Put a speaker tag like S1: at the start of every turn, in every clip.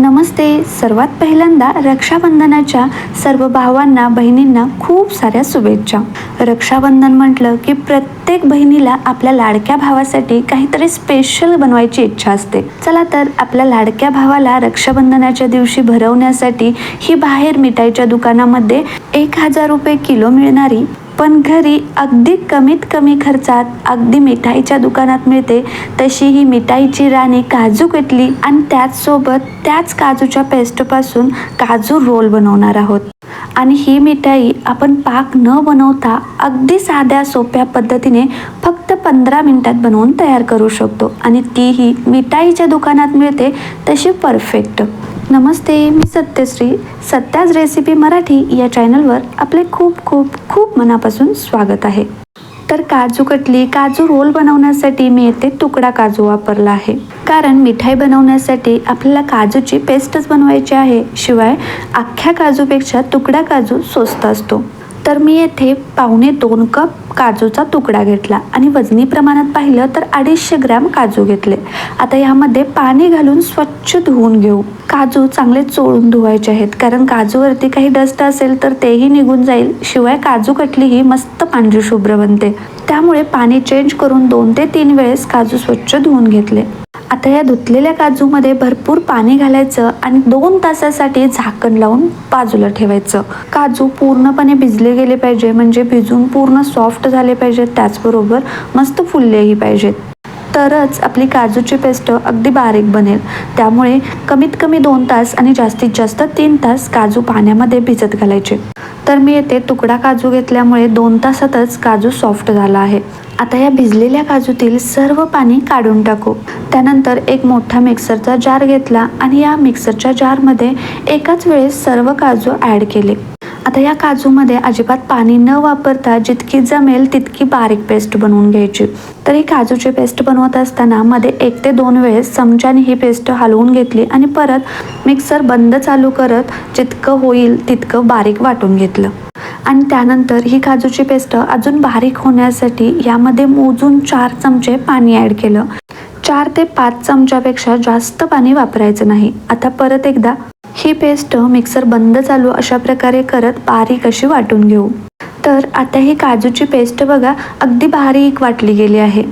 S1: नमस्ते. सर्वात पहिल्यांदा रक्षाबंधनाच्या सर्व भावांना बहिणींना खूप साऱ्या शुभेच्छा. रक्षाबंधन म्हटलं की प्रत्येक बहिणीला आपल्या लाडक्या भावासाठी काहीतरी स्पेशल बनवायची इच्छा असते. चला तर आपल्या लाडक्या भावाला रक्षाबंधनाच्या दिवशी भरवण्यासाठी ही बाहेर मिठाईच्या दुकानामध्ये एक हजार रुपये किलो मिळणारी पण घरी अगदी कमीत कमी खर्चात अगदी मिठाईच्या दुकानात मिळते तशी ही मिठाईची राणी काजू कटली आणि त्याचसोबत त्याच काजूच्या पेस्टपासून काजू रोल बनवणार आहोत. आणि ही मिठाई आपण पाक न बनवता अगदी साध्या सोप्या पद्धतीने फक्त पंधरा मिनटात बनवून तयार करू शकतो. आणि तीही मिठाईच्या दुकानात मिळते तशी परफेक्ट. नमस्ते मी सत्यश्री. सत्याज रेसिपी मराठी या चॅनलवर आपले खूप खूप खूप मनापासून स्वागत आहे. तर काजू कटली काजू रोल बनवण्यासाठी मी येथे तुकडा काजू वापरला आहे. कारण मिठाई बनवण्यासाठी आपल्याला काजूची पेस्टच बनवायची आहे. शिवाय अख्ख्या काजूपेक्षा तुकडा काजू स्वस्त असतो. तर मी येथे पावणे दोन कप काजूचा तुकडा घेतला आणि वजनी प्रमाणात पाहिलं तर अडीचशे ग्रॅम काजू घेतले. आता यामध्ये पाणी घालून स्वच्छ धुवून घेऊ. काजू चांगले चोळून धुवायचे आहेत कारण काजूवरती काही डस्ट असेल तर तेही निघून जाईल. शिवाय काजू कटली ही मस्त पांढरी शुभ्र बनते. त्यामुळे पाणी चेंज करून दोन ते तीन वेळेस काजू स्वच्छ धुवून घेतले. आता या धुतलेल्या काजूमध्ये भरपूर पाणी घालायचं आणि दोन तासासाठी झाकण लावून बाजूला ठेवायचं. काजू पूर्णपणे भिजले गेले पाहिजे म्हणजे भिजून पूर्ण सॉफ्ट झाले पाहिजेत त्याचबरोबर मस्त फुललेही पाहिजेत. तरच आपली काजूची पेस्ट अगदी बारीक बनेल. त्यामुळे कमीत कमी दोन तास आणि जास्तीत जास्त तीन तास काजू पाण्यामध्ये भिजत घालायचे. तर मी येथे तुकडा काजू घेतल्यामुळे दोन तासातच काजू सॉफ्ट झाला आहे. आता या भिजलेल्या काजूतील सर्व पाणी काढून टाकू. त्यानंतर एक मोठा मिक्सरचा जार घेतला आणि या मिक्सरच्या जारमध्ये एकाच वेळेस सर्व काजू ॲड केले. आता या काजूमध्ये अजिबात पाणी न वापरता जितकी जमेल तितकी बारीक पेस्ट बनवून घ्यायची. तर ही काजूची पेस्ट बनवत असताना मध्ये एक ते दोन वेळेस चमच्याने ही पेस्ट हलवून घेतली आणि परत मिक्सर बंद चालू करत जितकं होईल तितकं बारीक वाटून घेतलं. आणि त्यानंतर ही काजूची पेस्ट अजून बारीक होण्यासाठी यामध्ये मोजून चार चमचे पाणी ॲड केलं. चार ते पाच चमच्यापेक्षा जास्त पाणी वापरायचं नाही. आता परत एकदा ही पेस्ट मिक्सर बंद चालू अशा प्रकारे करत बारीक अशी वाटून घेऊ. तर आता ही काजूची पेस्ट बघा अगदी बारीक वाटली गेली आहे.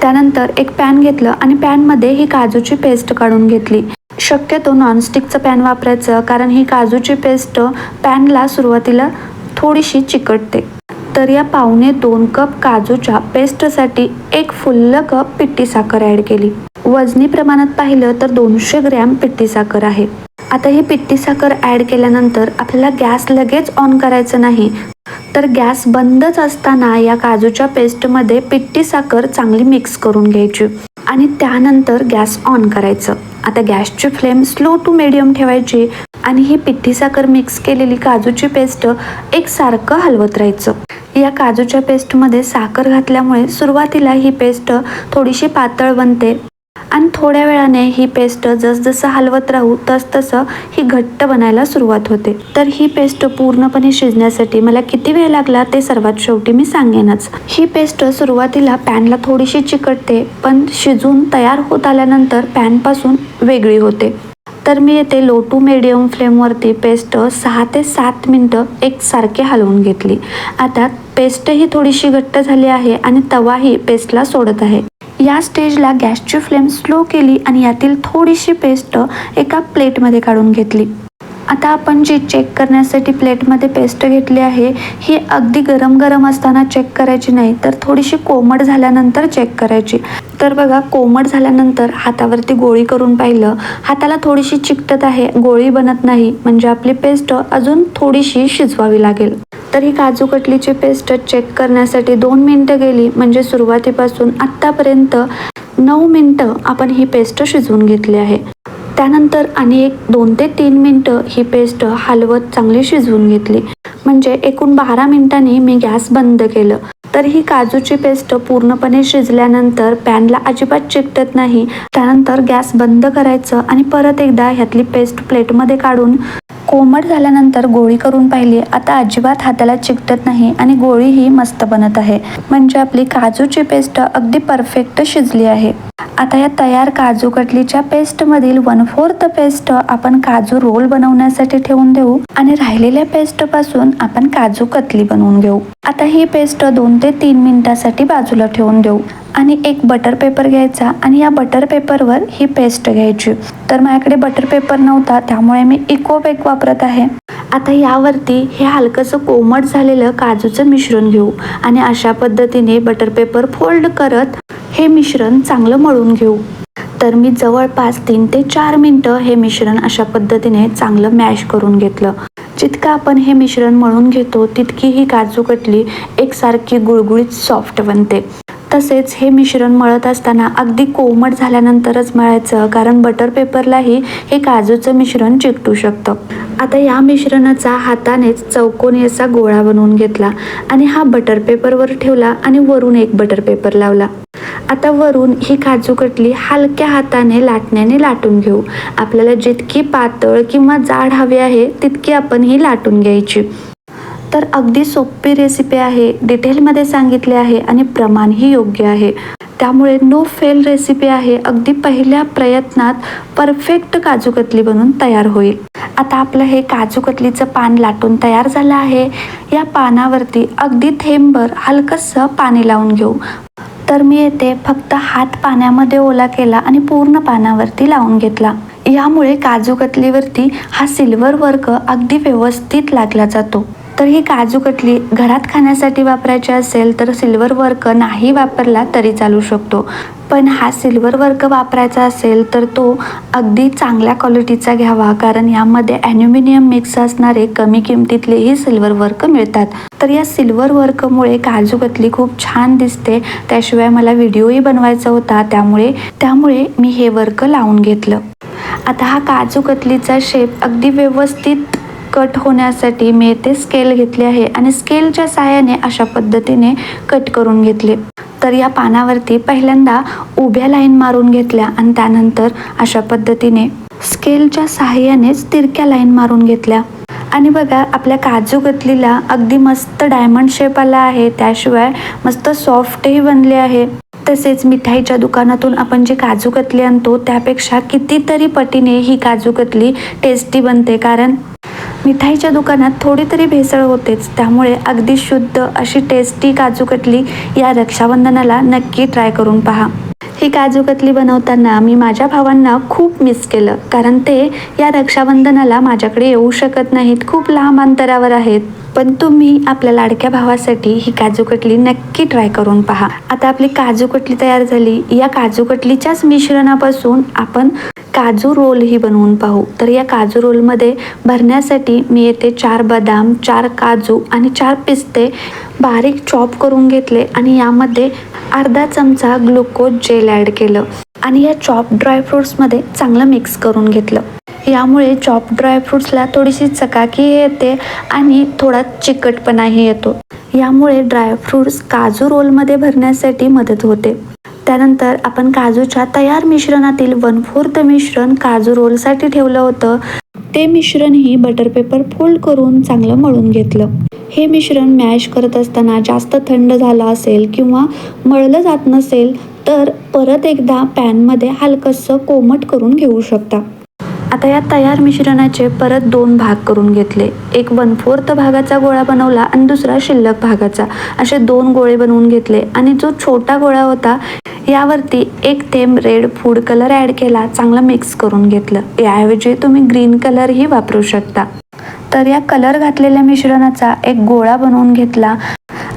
S1: त्यानंतर एक पॅन घेतलं आणि पॅनमध्ये ही काजूची पेस्ट काढून घेतली. शक्यतो नॉनस्टिकचं पॅन वापरायचं कारण ही काजूची पेस्ट पॅनला सुरुवातीला थोडीशी चिकटते. तर या पावणे दोन कप काजूच्या पेस्टसाठी एक फुल्ल कप पिट्टी साखर ॲड केली. वजनी प्रमाणात पाहिलं तर दोनशे ग्रॅम पिट्टी साखर आहे. आता ही पिट्टी साखर ॲड केल्यानंतर आपल्याला गॅस लगेच ऑन करायचं नाही. तर गॅस बंदच असताना या काजूच्या पेस्टमध्ये पिट्टी साखर चांगली मिक्स करून घ्यायची आणि त्यानंतर गॅस ऑन करायचं. आता गॅसची फ्लेम स्लो टू मिडियम ठेवायची आणि ही पिठी साखर मिक्स केलेली काजूची पेस्ट एकसारखं हलवत राहायचं. या काजूच्या पेस्टमध्ये साखर घातल्यामुळे सुरुवातीला ही पेस्ट थोडीशी पातळ बनते. आणि थोड्या वेळाने ही पेस्ट जसजसं हलवत राहू तसतसं ही घट्ट बनायला सुरुवात होते. तर ही पेस्ट पूर्णपणे शिजण्यासाठी मला किती वेळ लागला ते सर्वात शेवटी मी सांगेनच. ही पेस्ट सुरुवातीला पॅनला थोडीशी चिकटते पण शिजून तयार होत आल्यानंतर पॅनपासून वेगळी होते. तर मी येथे लो टू मिडियम फ्लेमवरती पेस्ट सहा ते सात मिनटं एकसारखे हलवून घेतली. आता पेस्टही थोडीशी घट्ट झाली आहे आणि तवाही पेस्टला सोडत आहे. या स्टेजला गॅसची फ्लेम स्लो केली आणि यातील थोडीशी पेस्ट एका प्लेटमध्ये काढून घेतली. आता आपण जी चेक करण्यासाठी प्लेटमध्ये पेस्ट घेतली आहे ही अगदी गरम गरम असताना चेक करायची नाही तर थोडीशी कोमट झाल्यानंतर चेक करायची. तर बघा कोमट झाल्यानंतर हातावरती गोळी करून पाहिलं हाताला थोडीशी चिकटत आहे गोळी बनत नाही म्हणजे आपली पेस्ट अजून थोडीशी शिजवावी लागेल. तर ही काजू कटलीची पेस्ट चेक करण्यासाठी दोन मिनटं गेली. म्हणजे सुरुवातीपासून आत्तापर्यंत नऊ मिनटं आपण ही पेस्ट शिजवून घेतली आहे. त्यानंतर आणि एक दोन ते तीन मिनटं ही पेस्ट हलवत चांगली शिजवून घेतली. म्हणजे एकूण बारा मिनटांनी मी गॅस बंद केलं. तर ही काजूची पेस्ट पूर्णपणे शिजल्यानंतर पॅनला अजिबात चिकटत नाही. त्यानंतर गॅस बंद करायचं आणि परत एकदा ह्यातली पेस्ट प्लेटमध्ये काढून कोमट झाल्यानंतर गोळी करून पाहिली. आता अजिबात हाताला चिकटत नाही आणि गोळी ही मस्त बनत आहे. म्हणजे आपली काजूची पेस्ट अगदी परफेक्ट शिजली आहे. आता या तयार काजू कटलीच्या पेस्टमधील वन फोर्थ पेस्ट आपण काजू रोल बनवण्यासाठी ठेवून देऊ आणि राहिलेल्या पेस्टपासून आपण काजू कतली बनवून घेऊ. आता ही पेस्ट दोन ते तीन मिनिटासाठी बाजूला ठेवून देऊ. आणि एक बटर पेपर घ्यायचा आणि या बटर पेपरवर ही पेस्ट घ्यायची. तर माझ्याकडे बटर पेपर नव्हता त्यामुळे मी इको बेक वापरत आहे. आता यावरती हे हलकंसं कोमट झालेलं काजूचं मिश्रण घेऊ आणि अशा पद्धतीने बटर पेपर फोल्ड करत हे मिश्रण चांगलं मळून घेऊ. तर मी जवळपास तीन ते चार मिनटं हे मिश्रण अशा पद्धतीने चांगलं मॅश करून घेतलं. जितकं आपण हे मिश्रण मळून घेतो तितकी ही काजू कटली एकसारखी गुळगुळीत सॉफ्ट बनते. तसेच हे मिश्रण मळत असताना अगदी कोमट झाल्यानंतरच मळायचं कारण बटर पेपरलाही हे काजूचं मिश्रण चिकटू शकतं. आता या मिश्रणाचा हातानेच चौकोनी असा गोळा बनवून घेतला आणि हा बटर पेपरवर ठेवला आणि वरून एक बटर पेपर लावला. आता वरून ही काजू कटली हलक्या हाताने लाटण्याने लाटून घेऊ. आपल्याला जितकी पातळ किंवा जाड हवी आहे तितकी आपण ही लाटून घ्यायची. तर अगदी सोपी रेसिपी आहे डिटेलमध्ये सांगितले आहे आणि प्रमाणही योग्य आहे. त्यामुळे नो फेल रेसिपी आहे अगदी पहिल्या प्रयत्नात परफेक्ट काजू कतली बनून तयार होईल. आता आपलं हे काजू कतलीचं पान लाटून तयार झालं आहे. या पानावरती अगदी थेंबभर हलकंसं पाणी लावून घेऊ. तर मी येथे फक्त हात पाण्यामध्ये ओला केला आणि पूर्ण पानावरती लावून घेतला. यामुळे काजू कतलीवरती हा सिल्वर वर्क अगदी व्यवस्थित लागला जातो. तर ही काजू कटली घरात खाण्यासाठी वापरायची असेल तर सिल्वर वर्क नाही वापरला तरी चालू शकतो. पण हा सिल्वर वर्क वापरायचा असेल तर तो अगदी चांगल्या क्वालिटीचा घ्यावा कारण यामध्ये ॲल्युमिनियम मिक्स असणारे कमी किमतीतलेही सिल्वर वर्क मिळतात. तर या सिल्वर वर्कमुळे काजू कतली खूप छान दिसते. त्याशिवाय मला व्हिडिओही बनवायचा होता त्यामुळे त्यामुळे मी हे वर्क लावून घेतलं. आता हा काजू कतलीचा शेप अगदी व्यवस्थित कट होण्यासाठी मी येथे स्केल घेतले आहे आणि स्केलच्या साहाय्याने अशा पद्धतीने कट करून घेतले. तर या पानावरती पहिल्यांदा उभ्या लाईन मारून घेतल्या आणि त्यानंतर अशा पद्धतीने स्केलच्या साहाय्यानेच तिरक्या लाईन मारून घेतल्या. आणि बघा आपल्या काजू कतलीला अगदी मस्त डायमंड शेप आला आहे. त्याशिवाय मस्त सॉफ्टही बनले आहे. तसेच मिठाईच्या दुकानातून आपण जे काजू कतली आणतो त्यापेक्षा कितीतरी पटीने ही काजू कतली टेस्टी बनते. कारण मिठाईच्या दुकानात थोडी तरी भेसळ होतेच. त्यामुळे अगदी शुद्ध अशी टेस्टी काजू कटली या रक्षाबंधनाला नक्की ट्राय करून पहा. ही काजू कतली बनवताना मी माझ्या भावांना खूप मिस केलं. कारण ते या रक्षाबंधनाला माझ्याकडे येऊ शकत नाहीत. खूप लांब अंतरावर आहेत. पण तुम्ही आपल्या लाडक्या भावासाठी ही काजू कटली नक्की ट्राय करून पहा. आता आपली काजू कटली तयार झाली. या काजू कटलीच्याच मिश्रणापासून आपण काजू रोलही बनवून पाहू. तर या काजू रोलमध्ये भरण्यासाठी मी येथे चार बदाम चार काजू आणि चार पिस्ते बारीक चॉप करून घेतले आणि यामध्ये अर्धा चमचा ग्लुकोज जेल ॲड केलं आणि या चॉप ड्रायफ्रुट्समध्ये चांगलं मिक्स करून घेतलं. यामुळे चॉप ड्रायफ्रुट्सला थोडीशी चकाकी येते आणि थोडा चिकटपणाही येतो. यामुळे ड्रायफ्रुट्स काजू रोलमध्ये भरण्यासाठी मदत होते. त्यानंतर आपण काजूच्या तयार मिश्रणातील वन फोर्थ मिश्रण काजू रोलसाठी ठेवलं होतं. ते मिश्रणही बटर पेपर फोल्ड करून चांगलं मळून घेतलं. हे मिश्रण मॅश करत असताना जास्त थंड झालं असेल किंवा मळलं जात नसेल तर परत एकदा पॅनमध्ये हलकंसं कोमट करून घेऊ शकता. आता या तयार मिश्रणाचे परत दोन भाग करून घेतले. एक वन फोर्थ भागाचा गोळा बनवला आणि दुसरा शिल्लक भागाचा. असे दोन गोळे बनवून घेतले आणि जो छोटा गोळा होता यावरती एक थेंब रेड फूड कलर ॲड केला चांगला मिक्स करून घेतलं. याऐवजी तुम्ही ग्रीन कलरही वापरू शकता. तर या कलर घातलेल्या मिश्रणाचा एक गोळा बनवून घेतला.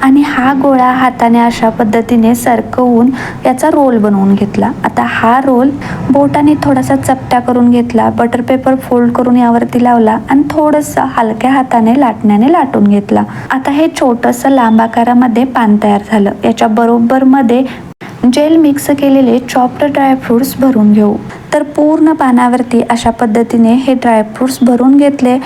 S1: आणि हा गोळा हाताने अशा पद्धतीने सरकवून याचा रोल बनवून घेतला. आता हा रोल बोटाने थोडासा चपटा करून घेतला बटर पेपर फोल्ड करून यावरती लावला आणि थोडंसं हलक्या हाताने लाटण्याने लाटून घेतला. आता हे छोटंसं लांब आकारामध्ये पान तयार झालं. याच्या बरोबर मध्ये जेल मिक्स केलेले चॉप्ड ड्रायफ्रुट्स भरून घेऊ. तर पूर्ण पानावरती अशा पद्धतीने हे ड्रायफ्रुट्स भरून घेतले.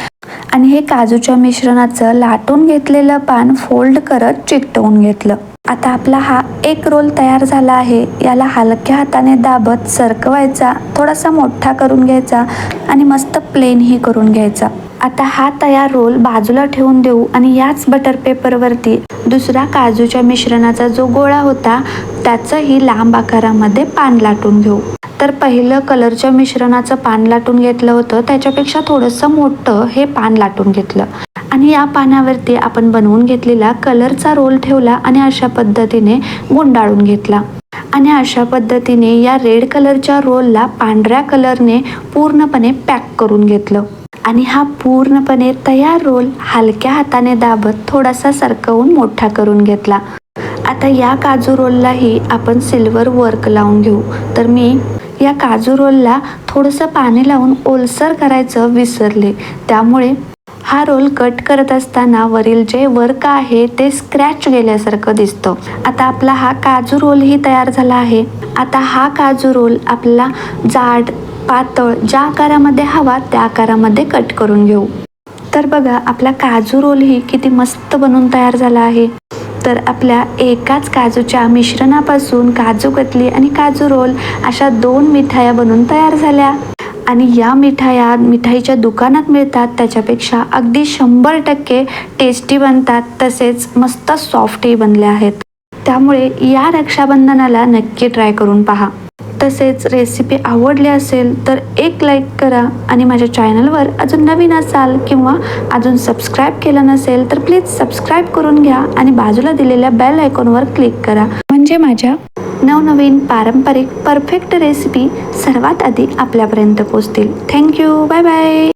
S1: आणि हे काजूच्या मिश्रणाचं लाटून घेतलेलं पान फोल्ड करत चिकटवून घेतलं. आता आपला हा एक रोल तयार झाला आहे. याला हलक्या हाताने दाबत सरकवायचा थोडासा मोठा करून घ्यायचा आणि मस्त प्लेनही करून घ्यायचा. आता हा तयार रोल बाजूला ठेवून देऊ आणि याच बटर पेपरवरती दुसरा काजूच्या मिश्रणाचा जो गोळा होता त्याचंही लांब आकारामध्ये पान लाटून घेऊ. तर पहिलं कलरच्या मिश्रणाचं पान लाटून घेतलं होतं. त्याच्यापेक्षा थोडंसं मोठं हे पान लाटून घेतलं. आणि या पानावरती आपण बनवून घेतलेला कलरचा रोल ठेवला आणि अशा पद्धतीने गुंडाळून घेतला. आणि अशा पद्धतीने या रेड कलरच्या रोलला पांढऱ्या कलरने पूर्णपणे पॅक करून घेतलं. आणि हा पूर्णपणे तयार रोल हलक्या हाताने दाबत थोडासा सरकवून मोठा करून घेतला. आता या काजू रोललाही आपण सिल्वर वर्क लावून घेऊ. तर मी या काजू रोलला थोडंसं पाणी लावून ओलसर करायचं विसरले. त्यामुळे हा रोल कट करत असताना वरील जे वर्क आहे ते स्क्रॅच गेल्यासारखं दिसतं. आता आपला हा काजू रोलही तयार झाला आहे. आता हा काजू रोल आपला जाड पातळ ज्या आकारामध्ये हवा त्या आकारामध्ये कट करून घेऊ. तर बघा आपला काजू रोलही किती मस्त बनून तयार झाला आहे. तर आपल्या एकाच काजूच्या मिश्रणापासून काजू कतली आणि काजू रोल अशा दोन मिठाया बनून तयार झाल्या. आणि या मिठाया मिठाईच्या दुकानात मिळतात त्याच्यापेक्षा अगदी शंभर टक्के टेस्टी बनतात तसेच मस्त सॉफ्टही बनल्या आहेत. त्यामुळे या रक्षाबंधनाला नक्की ट्राय करून पहा. तसेच रेसिपी आवडली असेल तर एक लाईक करा आणि माझ्या चॅनलवर अजून नवीन असाल किंवा अजून सबस्क्राईब केलं नसेल तर प्लीज सबस्क्राईब करून घ्या आणि बाजूला दिलेल्या बेल आयकॉनवर क्लिक करा. म्हणजे माझ्या नवनवीन पारंपरिक परफेक्ट रेसिपी सर्वात आधी आपल्यापर्यंत पोचतील थँक्यू बाय बाय